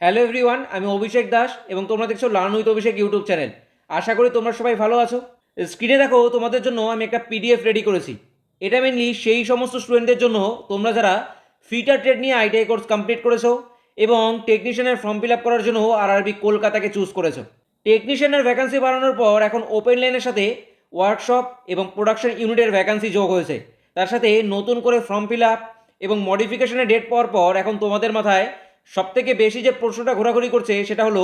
Hello everyone, আমি অভিষেক দাস এবং তোমরা দেখছ learn with Abhishek YouTube channel. আশা করি তোমরা সবাই ভালো আছো। স্ক্রিনে দেখো, তোমাদের জন্য আমি একটা পিডিএফ রেডি করেছি। এটা মেনলি সেই সমস্ত স্টুডেন্টদের জন্য তোমরা যারা ফিটার ট্রেড নিয়ে আইটিআই কোর্স কমপ্লিট করেছ এবং টেকনিশিয়ানের ফর্ম ফিল আপ করার জন্য আরআরবি কলকাতাকে চুজ করেছ। টেকনিশিয়ানের ভ্যাকান্সি বাড়ানোর পর এখন ওপেন লাইনের সাথে ওয়ার্কশপ এবং প্রোডাকশন ইউনিটের ভ্যাকান্সি যোগ হয়েছে। তার সাথে নতুন করে ফর্ম ফিল আপ এবং মডিফিকেশনের ডেট পাওয়ার পর এখন তোমাদের মাথায় সবথেকে বেশি যে প্রশ্নটা ঘোরাঘুরি করছে সেটা হলো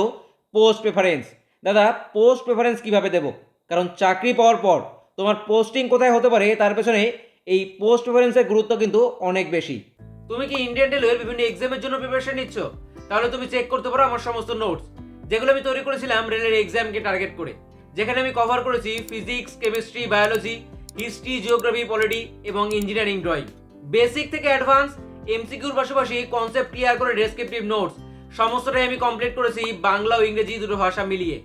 পোস্ট প্রেফারেন্স দাদা পোস্ট প্রেফারেন্স কীভাবে দেবো? কারণ চাকরি পাওয়ার পর তোমার পোস্টিং কোথায় হতে পারে তার পেছনে এই পোস্ট প্রেফারেন্সের গুরুত্ব কিন্তু অনেক বেশি। তুমি কি ইন্ডিয়ান রেলওয়ের বিভিন্ন এক্সামের জন্য প্রিপারেশন নিচ্ছ? তাহলে তুমি চেক করতে পারো আমার সমস্ত নোটস যেগুলো আমি তৈরি করেছিলাম রেলের এক্সামকে টার্গেট করে। যেখানে আমি কভার করেছি physics chemistry biology history geography polity এবং ইঞ্জিনিয়ারিং ড্রয়িং বেসিক থেকে অ্যাডভান্স এমসিকিউর পাশাপাশি কনসেপ্ট ক্লিয়ার করে ডেসক্রিপটিভ নোটস সমস্তটাই আমি কমপ্লিট করেছি বাংলা ও ইংরেজি দুটো ভাষা মিলিয়ে।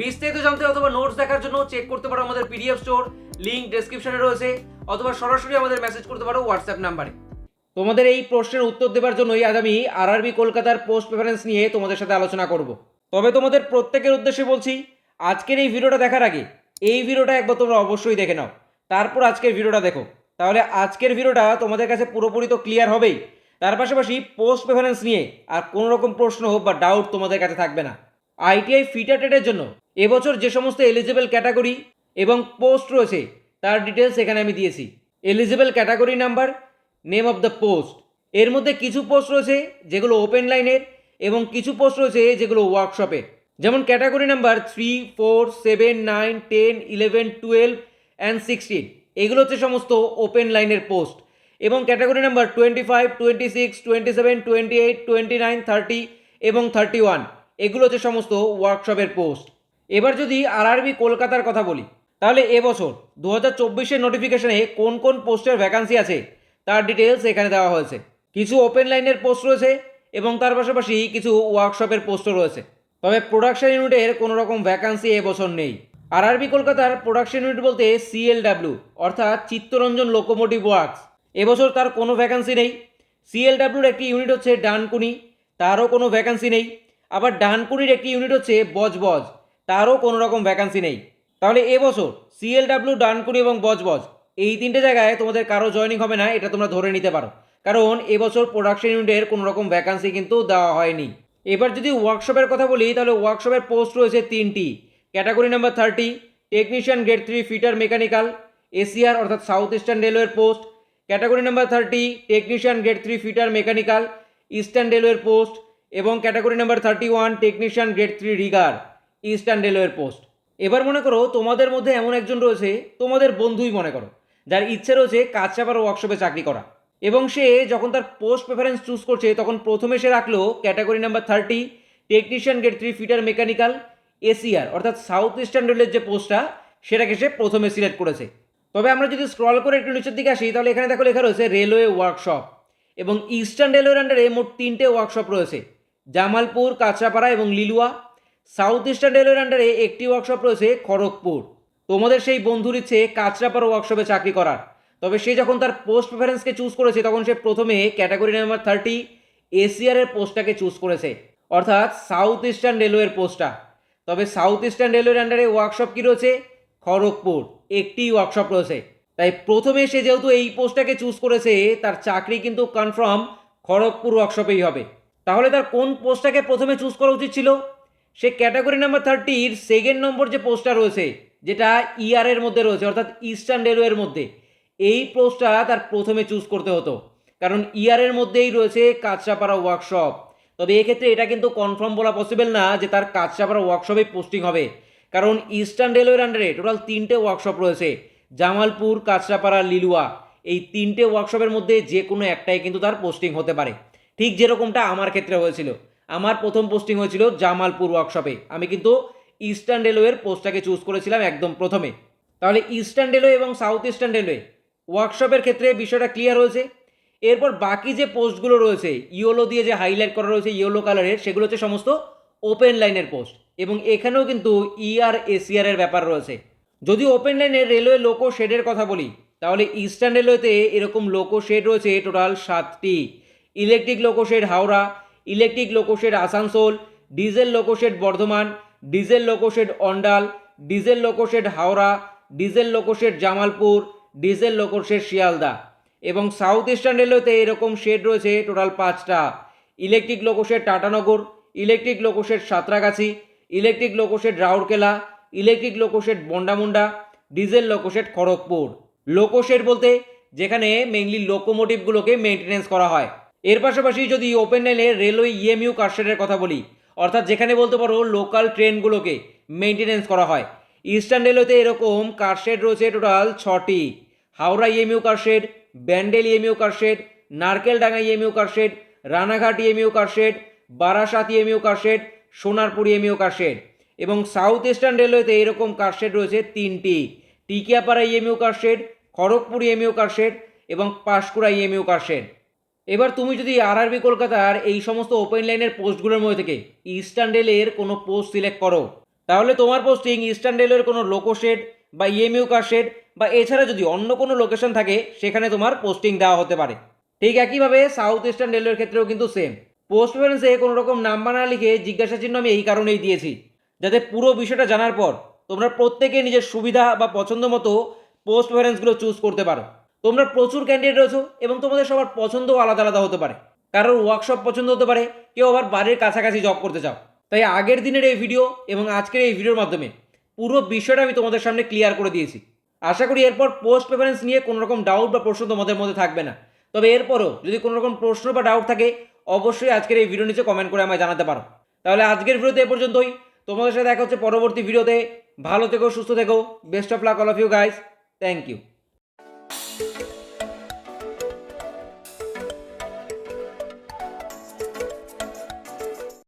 বিস্তারিত জানতে অথবা নোটস দেখার জন্য চেক করতে পারো আমাদের পিডিএফ স্টোর লিংক ডেসক্রিপশনে রয়েছে, অথবা সরাসরি আমাদের মেসেজ করতে পারো হোয়াটসঅ্যাপ নাম্বারে তোমাদের এই প্রশ্নের উত্তর দেওয়ার জন্যই আজ আমি আরআরবি কলকাতার পোস্ট প্রেফারেন্স নিয়ে তোমাদের সাথে আলোচনা করব। তবে তোমাদের প্রত্যেকের উদ্দেশ্যে বলছি, আজকের এই ভিডিওটা দেখার আগে, এই ভিডিওটা একবার তোমরা অবশ্যই দেখে নাও। তারপর আজকের ভিডিওটা দেখো। তাহলে আজকের ভিডিওটা তোমাদের কাছে পুরোপুরি তো ক্লিয়ার হবেই। তার পাশাপাশি পোস্ট প্রেফারেন্স নিয়ে আর কোনো রকম প্রশ্ন হোক বা ডাউট তোমাদের কাছে থাকবে না। আইটিআই ফিটার টেটের জন্য এবছর যে সমস্ত এলিজিবল ক্যাটাগরি এবং পোস্ট রয়েছে, তার ডিটেলস এখানে আমি দিয়েছি। Eligible category number name of the post এর মধ্যে কিছু পোস্ট রয়েছে যেগুলো ওপেন লাইনের এবং কিছু পোস্ট রয়েছে যেগুলো ওয়ার্কশপের যেমন category number three four seven nine ten eleven twelve and sixteen এগুলো হচ্ছে সমস্ত ওপেন লাইনের পোস্ট এবং category number twenty five twenty six twenty seven twenty eight twenty nine thirty এবং থার্টি ওয়ান এগুলো হচ্ছে সমস্ত ওয়ার্কশপের পোস্ট এবার যদি আরআরবি কলকাতার কথা বলি, তাহলে এবছর দু হাজার চব্বিশের নোটিফিকেশনে কোন কোন পোস্টের ভ্যাকান্সি আছে, তার ডিটেলস এখানে দেওয়া হয়েছে। কিছু ওপেন লাইনের পোস্ট রয়েছে এবং তার পাশাপাশি কিছু ওয়ার্কশপের পোস্টও রয়েছে। তবে প্রোডাকশন ইউনিটের কোনো রকম ভ্যাকান্সি এবছর নেই। আরআরবি কলকাতার প্রোডাকশন ইউনিট বলতে সিএলডাব্লিউ অর্থাৎ চিত্তরঞ্জন লোকোমোটিভ ওয়ার্কস এবছর তার কোনো ভ্যাকান্সি নেই। সিএলডাব্লিউর একটি ইউনিট হচ্ছে ডানকুনি, তারও কোনো ভ্যাকান্সি নেই। আবার ডানকুনির একটি ইউনিট হচ্ছে বজবজ, তারও কোনো রকম ভ্যাকান্সি নেই। তাহলে এবছর সিএলডাব্লিউ ডানকুনি এবং বজবজ, এই তিনটে জায়গায় তোমাদের কারও জয়নিং হবে না, এটা তোমরা ধরে নিতে পারো। কারণ এবছর প্রোডাকশন ইউনিটের কোনো রকম ভ্যাকান্সি কিন্তু দেওয়া হয়নি। এবার যদি ওয়ার্কশপের কথা বলি, তাহলে ওয়ার্কশপের পোস্ট রয়েছে তিনটি। Category number thirty technician grade three fitter mechanical ACR অর্থাৎ সাউথ ইস্টার্ন রেলওয়ের post category number thirty technician grade three fitter mechanical eastern রেলওয়ের পোস্ট এবং category number thirty one technician grade three rigger eastern রেলওয়ের post এবার মনে করো, তোমাদের মধ্যে এমন একজন রয়েছে, তোমাদের বন্ধুই মনে করো, যার ইচ্ছে রয়েছে কাজচাপার ওয়ার্কশপে চাকরি করা। এবং সে যখন তার পোস্ট প্রেফারেন্স চুজ করছে, তখন প্রথমে সে রাখল category number thirty technician grade three fitter mechanical ACR অর্থাৎ সাউথ ইস্টার্ন রেলের যে পোস্টটা সেটাকে সে প্রথমে সিলেক্ট করেছে। তবে আমরা যদি স্ক্রল করে একটু নিচের দিকে আসি, তাহলে এখানে দেখো লেখা রয়েছে রেলওয়ে ওয়ার্কশপ এবং ইস্টার্ন রেলওয়ের আন্ডারে মোট তিনটে ওয়ার্কশপ রয়েছে। জামালপুর, কাঁচরাপাড়া এবং লিলুয়া। সাউথ ইস্টার্ন রেলওয়ের আন্ডারে একটি ওয়ার্কশপ রয়েছে খড়গপুর। তোমাদের সেই বন্ধুর ইচ্ছে কাঁচরাপাড়া ওয়ার্কশপে চাকরি করার। তবে সে যখন তার পোস্ট প্রেফারেন্সকে চুজ করেছে, তখন সে প্রথমে ক্যাটাগরি নাম্বার থার্টি এসিআরের পোস্টটাকে চুজ করেছে। অর্থাৎ সাউথ ইস্টার্ন রেলওয়ের পোস্টটা তবে সাউথ ইস্টার্ন রেলওয়ের আন্ডারে ওয়ার্কশপ কী রয়েছে? খড়গপুর, একটি ওয়ার্কশপ রয়েছে। তাই প্রথমে সে যেহেতু এই পোস্টটাকে চুজ করেছে, তার চাকরি কিন্তু কনফার্ম খড়গপুর ওয়ার্কশপেই হবে। তাহলে তার কোন পোস্টটাকে প্রথমে চুজ করা উচিত ছিল? সে ক্যাটাগরি নাম্বার থার্টির সেকেন্ড নম্বর যে পোস্টটা রয়েছে, যেটা ইআর এর মধ্যে রয়েছে, অর্থাৎ ইস্টার্ন রেলওয়ের মধ্যে, এই পোস্টটা তার প্রথমে চুজ করতে হতো। কারণ ইয়ার এর মধ্যেই রয়েছে কাঁচরাপাড়া ওয়ার্কশপ তবে এক্ষেত্রে এটা কিন্তু কনফার্ম বলা পসিবল না যে তার কাঁচরাপাড়া ওয়ার্কশপে পোস্টিং হবে। কারণ ইস্টার্ন রেলওয়ের আন্ডারে টোটাল তিনটে ওয়ার্কশপ রয়েছে। জামালপুর, কাঁচরাপাড়া, লিলুয়া। এই তিনটে ওয়ার্কশপের মধ্যে যে কোনো একটাই কিন্তু তার পোস্টিং হতে পারে। ঠিক যেরকমটা আমার ক্ষেত্রে হয়েছিল। আমার প্রথম পোস্টিং হয়েছিল জামালপুর ওয়ার্কশপে আমি কিন্তু ইস্টার্ন রেলওয়ের পোস্টটাকে চুজ করেছিলাম একদম প্রথমে। তাহলে ইস্টার্ন রেলওয়ে এবং সাউথ ইস্টার্ন রেলওয়ে ওয়ার্কশপের ক্ষেত্রে বিষয়টা ক্লিয়ার হয়েছে। এরপর বাকি যে পোস্টগুলো রয়েছে, ইয়োলো দিয়ে যে হাইলাইট করা রয়েছে, ইয়েলো কালারের, সেগুলো হচ্ছে সমস্ত ওপেন লাইনের পোস্ট এবং এখানেও কিন্তু ইআর এসিআর এর ব্যাপার রয়েছে। যদি ওপেন লাইনের রেলওয়ে লোকো শেডের কথা বলি, তাহলে ইস্টার্ন রেলওয়েতে এরকম লোকো শেড রয়েছে টোটাল সাতটি। Electric loco shed Howrah electric loco shed Asansol diesel loco shed Bardhaman diesel loco shed Andal diesel loco shed Howrah diesel loco shed Jamalpur diesel loco shed Sealdah. এবং south eastern রেলওয়েতে এরকম shed রয়েছে total পাঁচটা। Electric loco shed Tatanagar electric loco shed Santragachi electric loco shed Rourkela electric loco shed Bondamunda diesel loco shed Kharagpur loco shed বলতে যেখানে mainly লোকোমোটিভগুলোকে maintenance করা হয়। এর পাশাপাশি যদি ওপেন লাইনে রেলওয়ে ইএমইউ কারশেডের কথা বলি, অর্থাৎ যেখানে বলতে পারো লোকাল ট্রেনগুলোকে মেনটেনেন্স করা হয়। ইস্টার্ন রেলওয়েতে এরকম কারশেড রয়েছে টোটাল ছটি। Howrah EMU car shed Bandel EMU car shed Narkeldanga EMU car shed Ranaghat EMU car shed Barasat EMU car shed Sonarpur EMU car shed এবং সাউথ ইস্টার্ন রেলওয়েতে এরকম car shed রয়েছে তিনটি। Tikiapara EMU car shed Kharagpur EMU car shed এবং Panskura EMU car shed এবার তুমি যদি RRB কলকাতার এই সমস্ত ওপেন লাইনের পোস্টগুলোর মধ্যে থেকে ইস্টার্ন রেলের কোনো পোস্ট সিলেক্ট করো, তাহলে তোমার পোস্টিং ইস্টার্ন রেলের কোনো লোকোশেড বা ইএমইউ কারশেড বা এছাড়া যদি অন্য কোনো লোকেশন থাকে, সেখানে তোমার পোস্টিং দেওয়া হতে পারে। ঠিক একইভাবে সাউথ ইস্টার্ন রেলওয়ের ক্ষেত্রেও কিন্তু সেম পোস্ট প্রেফারেন্সে কোনো রকম নাম্বার না লিখে জিজ্ঞাসা চিহ্ন আমি এই কারণেই দিয়েছি, যাতে পুরো বিষয়টা জানার পর তোমরা প্রত্যেকে নিজের সুবিধা বা পছন্দ মতো পোস্ট প্রেফারেন্সগুলো চুজ করতে পারো। তোমরা প্রচুর ক্যান্ডিডেট রয়েছো এবং তোমাদের সবার পছন্দও আলাদা আলাদা হতে পারে। কারোর ওয়ার্কশপ পছন্দ হতে পারে, কেউ আবার বাড়ির কাছাকাছি জব করতে চাও। তাই আগের দিনের এই ভিডিও এবং আজকের এই ভিডিওর মাধ্যমে পুরো বিষয়টা আমি তোমাদের সামনে ক্লিয়ার করে দিয়েছি। আশা করি এরপর পোস্ট প্রেফারেন্স নিয়ে কোনো রকম ডাউট বা প্রশ্ন তোমাদের মধ্যে থাকবে না। তবে এরপরও যদি কোনো রকম প্রশ্ন বা ডাউট থাকে, অবশ্যই আজকের এই ভিডিও নিচে কমেন্ট করে আমায় জানাতে পারো। তাহলে আজকের ভিডিওতে এ পর্যন্তই। তোমাদের সাথে দেখা হচ্ছে পরবর্তী ভিডিওতে ভালো থেকো, সুস্থ থেকো। Best of luck all of you guys thank you